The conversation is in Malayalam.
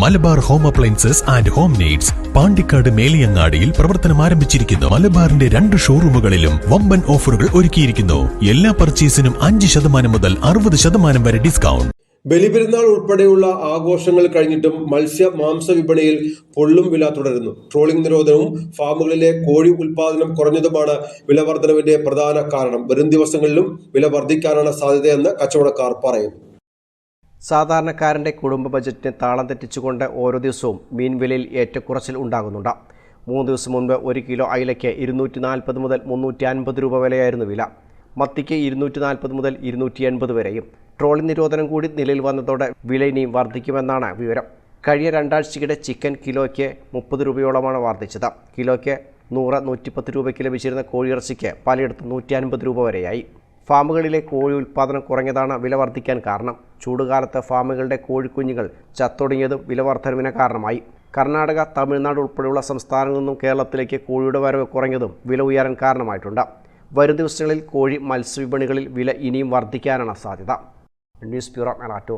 Malabar home appliances and home needs Pandikkad മേലിയങ്ങാടിയിൽ പ്രവർത്തനം ആരംഭിച്ചിരിക്കുന്നു. മലബാറിന്റെ രണ്ട് ഷോറൂമുകളിലും വമ്പൻ ഓഫറുകൾ ഒരുക്കിയിരിക്കുന്നു. എല്ലാ പർച്ചേസിനും അഞ്ച് ശതമാനം മുതൽ അറുപത് ശതമാനം വരെ ഡിസ്കൗണ്ട്. ബലിപെരുന്നാൾ ഉൾപ്പെടെയുള്ള ആഘോഷങ്ങൾ കഴിഞ്ഞിട്ടും മത്സ്യ മാംസ വിപണിയിൽ പൊള്ളും വില തുടരുന്നു. ട്രോളിംഗ് നിരോധനവും ഫാമുകളിലെ കോഴി ഉൽപാദനം കുറഞ്ഞതുമാണ് വില വർധനവിന്റെ പ്രധാന കാരണം. വരും ദിവസങ്ങളിലും വില വർദ്ധിക്കാനാണ് സാധ്യതയെന്ന് കച്ചവടക്കാർ പറയുന്നു. സാധാരണക്കാരന്റെ കുടുംബ ബജറ്റിന് താളം തെറ്റിച്ചുകൊണ്ട് ഓരോ ദിവസവും മീൻ വിലയിൽ ഏറ്റക്കുറച്ചിൽ ഉണ്ടാകുന്നുണ്ട്. മൂന്ന് ദിവസം മുൻപ് ഒരു കിലോ അയിലയ്ക്ക് ഇരുന്നൂറ്റി നാൽപ്പത് മുതൽ മുന്നൂറ്റി അൻപത് രൂപ വിലയായിരുന്നു വില. മത്തിക്ക് ഇരുന്നൂറ്റി നാൽപ്പത് മുതൽ ഇരുന്നൂറ്റി എൺപത് വരെയും. ട്രോളിംഗ് നിരോധനം കൂടി നിലയിൽ വന്നതോടെ വില ഇനിയും വർദ്ധിക്കുമെന്നാണ് വിവരം. കഴിഞ്ഞ രണ്ടാഴ്ചയ്ക്കിടെ ചിക്കൻ കിലോയ്ക്ക് മുപ്പത് രൂപയോളമാണ് വർദ്ധിച്ചത്. കിലോയ്ക്ക് നൂറ് നൂറ്റിപ്പത്ത് രൂപയ്ക്ക് ലഭിച്ചിരുന്ന കോഴിയിറച്ചിക്ക് പലയിടത്തും നൂറ്റി അൻപത് രൂപ വരെയായി. ഫാമുകളിലെ കോഴി ഉൽപ്പാദനം കുറഞ്ഞതാണ് വില വർദ്ധിക്കാൻ കാരണം. ചൂടുകാലത്ത് ഫാമുകളുടെ കോഴിക്കുഞ്ഞുങ്ങൾ ചത്തൊടുങ്ങിയതും വില വർധനവിന് കാരണമായി. കർണാടക തമിഴ്നാട് ഉൾപ്പെടെയുള്ള സംസ്ഥാനങ്ങളിൽ നിന്നും കേരളത്തിലേക്ക് കോഴിയുടെ വരവ് കുറഞ്ഞതും വില ഉയരാൻ കാരണമായിട്ടുണ്ട്. വരും ദിവസങ്ങളിൽ കോഴി മത്സ്യവിപണികളിൽ വില ഇനിയും വർദ്ധിക്കാനാണ് സാധ്യത. News bureau മെലാറ്റോ